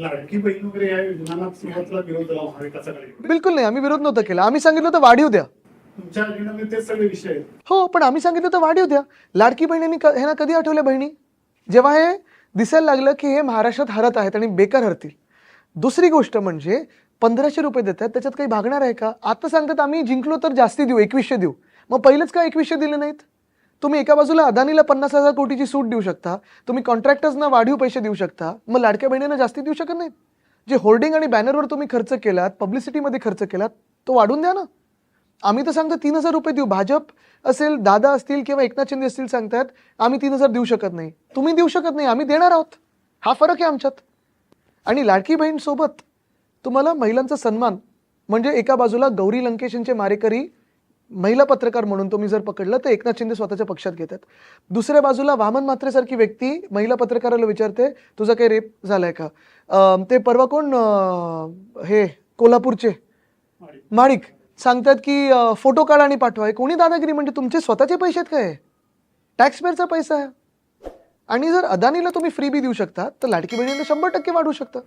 लाडकी बहीण वगैरे या योजनांना सुरुवातीला विरोध झाला महाविकास आघाडी बिलकुल नाही आम्ही विरोध नव्हता केला. आम्ही सांगितलं होतं वाढीव द्या. तुमच्या अजेंडामध्ये ते सगळे विषय आहेत. हो पण आम्ही सांगितलं होतं वाढीव द्या. लाडकी बहिणींनी क- ह्यांना कधी आठवल्या बहिणी? जेव्हा हे दिसायला लागलं की हे महाराष्ट्रात हरत आहेत आणि बेकार हरतील. दुसरी गोष्ट म्हणजे पंधराशे रुपये देतात त्याच्यात काही भागणार आहे का? आता सांगतात आम्ही जिंकलो तर जास्ती देऊ एकवीसशे देऊ. मग पहिलेच का एकवीसशे दिले नाहीत? तुम्ही एका बाजूला अदानीला पन्नास हजार कोटीची सूट देऊ शकता. तुम्ही कॉन्ट्रॅक्टर्सना वाढीव पैसे देऊ शकता. मग लाडक्या बहिणींना जास्ती देऊ शकत नाहीत. जे होर्डिंग आणि बॅनरवर तुम्ही खर्च केलात पब्लिसिटीमध्ये खर्च केलात तो वाढून द्या ना. आम्ही तर सांगतो तीन हजार रुपये देऊ. भाजप असेल दादा असतील किंवा एकनाथ शिंदे असतील सांगतात आम्ही तीन हजार देऊ शकत नाही. तुम्ही देऊ शकत नाही आम्ही देणार आहोत. हा फरक आहे आमच्यात. आणि लाडकी बहीण सोबत तुम्हाला महिलांचा सन्मान म्हणजे एका बाजूला गौरी लंकेश यांचे मारेकरी महिला पत्रकार म्हणून तुम्ही जर पकडलं तर एकनाथ शिंदे स्वतःच्या पक्षात घेतात. दुसऱ्या बाजूला वामन म्हात्रेसारखी व्यक्ती महिला पत्रकाराला विचारते तुझा काही रेप झालाय का? ते परवा कोण हे कोल्हापूरचे माणिक. सांगतात की फोटो काढा आणि पाठवा. हे कोणी दादागिरी? म्हणजे तुमचे स्वतःचे पैसे आहेत काय? टॅक्स पेअरचा पैसा आहे. आणि जर अदानीला तुम्ही फ्री बी देऊ शकता तर लाडकी बहिणीला शंभर टक्के वाढवू शकता.